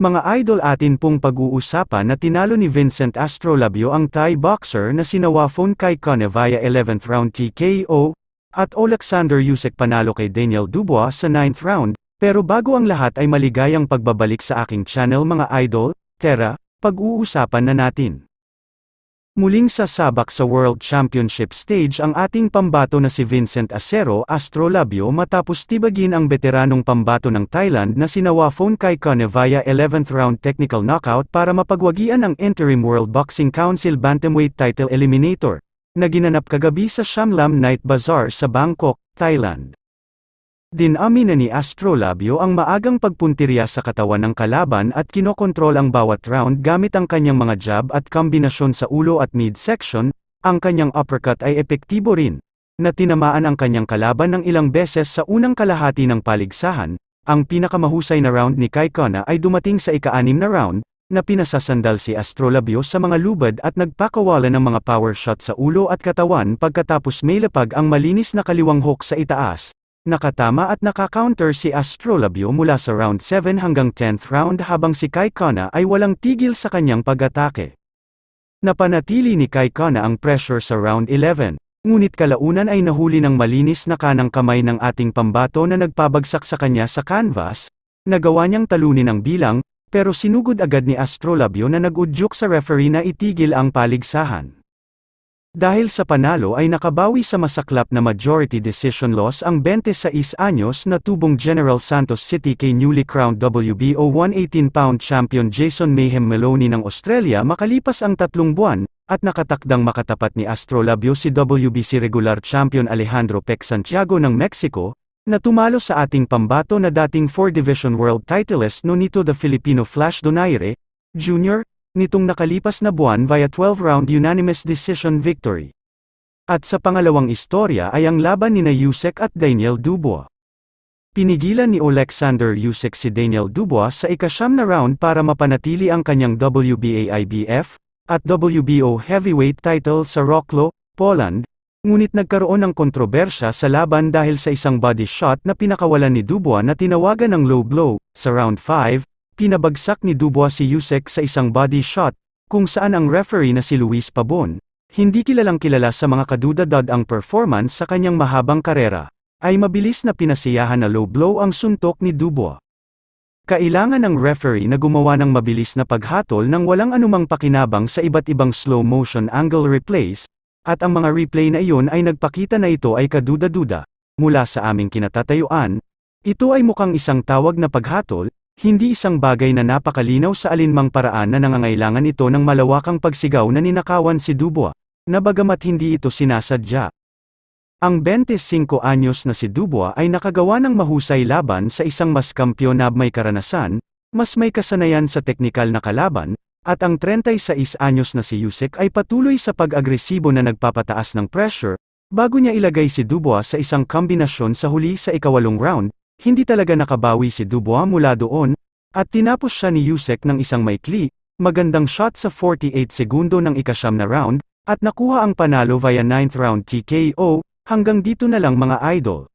Mga idol atin pong pag-uusapan na tinalo ni Vincent Astrolabio ang Thai boxer na si Nawafon kay via 11th round TKO, at Alexander Usyk panalo kay Daniel Dubois sa 9th round, pero bago ang lahat ay maligayang pagbabalik sa aking channel mga idol, tara, pag-uusapan na natin. Muling sasabak sa World Championship stage ang ating pambato na si Vincent Acero Astrolabio matapos tibagin ang veteranong pambato ng Thailand na si Nawafon Kaikone via 11th round technical knockout para mapagwagian ang Interim World Boxing Council Bantamweight Title Eliminator, na ginanap kagabi sa Shamlam Night Bazaar sa Bangkok, Thailand. Dinamin na ni Astrolabio ang maagang pagpuntirya sa katawan ng kalaban at kinokontrol ang bawat round gamit ang kanyang mga jab at kombinasyon sa ulo at midsection, ang kanyang uppercut ay epektibo rin, na tinamaan ang kanyang kalaban ng ilang beses sa unang kalahati ng paligsahan, ang pinakamahusay na round ni Kaikona ay dumating sa ika-anim na round, na pinasasandal si Astrolabio sa mga lubad at nagpakawalan ng mga power shot sa ulo at katawan pagkatapos may lapag ang malinis na kaliwang hook sa itaas. Nakatama at naka-counter si Astrolabio mula sa round 7 hanggang 10th round habang si Kai Kana ay walang tigil sa kanyang pag-atake. Napanatili ni Kai Kana ang pressure sa round 11, ngunit kalaunan ay nahuli ng malinis na kanang kamay ng ating pambato na nagpabagsak sa kanya sa canvas, nagawa niyang talunin ang bilang, pero sinugod agad ni Astrolabio na nag-udyok sa referee na itigil ang paligsahan. Dahil sa panalo ay nakabawi sa masaklap na majority decision loss ang 26 anyos na tubong General Santos City kay newly crowned WBO 118-pound champion Jason Mayhem Maloney ng Australia makalipas ang tatlong buwan, at nakatakdang makatapat ni Astrolabio si WBC regular champion Alejandro Pec Santiago ng Mexico, na tumalo sa ating pambato na dating 4-division world titleist no nito the Filipino Flash Donaire, Jr., nitong nakalipas na buwan via 12-round unanimous decision victory. At sa pangalawang istorya ay ang laban ni na Usyk at Daniel Dubois. Pinigilan ni Alexander Usyk si Daniel Dubois sa ikasyam na round para mapanatili ang kanyang WBA IBF at WBO heavyweight title sa Rocklo, Poland, ngunit nagkaroon ng kontrobersya sa laban dahil sa isang body shot na pinakawalan ni Dubois na tinawagan ng low blow, sa round 5, Pinabagsak ni Dubois si Usyk sa isang body shot, kung saan ang referee na si Luis Pabon, hindi kilalang kilala sa mga kadudadad ang performance sa kanyang mahabang karera, ay mabilis na pinasiyahan na low blow ang suntok ni Dubois. Kailangan ng referee na gumawa ng mabilis na paghatol ng walang anumang pakinabang sa iba't ibang slow motion angle replays, at ang mga replay na iyon ay nagpakita na ito ay kaduda-duda, mula sa aming kinatatayuan, ito ay mukhang isang tawag na paghatol, hindi isang bagay na napakalinaw sa alinmang paraan na nangangailangan ito ng malawakang pagsigaw na ninakawan si Dubois, na bagamat hindi ito sinasadya. Ang 25 anyos na si Dubois ay nakagawa ng mahusay laban sa isang mas kampyon na may karanasan, mas may kasanayan sa teknikal na kalaban, at ang 36 anyos na si Usyk ay patuloy sa pag-agresibo na nagpapataas ng pressure, bago niya ilagay si Dubois sa isang kombinasyon sa huli sa ikawalong round, hindi talaga nakabawi si Dubois mula doon, at tinapos siya ni Usyk ng isang maikli, magandang shot sa 48 segundo ng ikasyam na round, at nakuha ang panalo via 9th round TKO, hanggang dito na lang mga idol.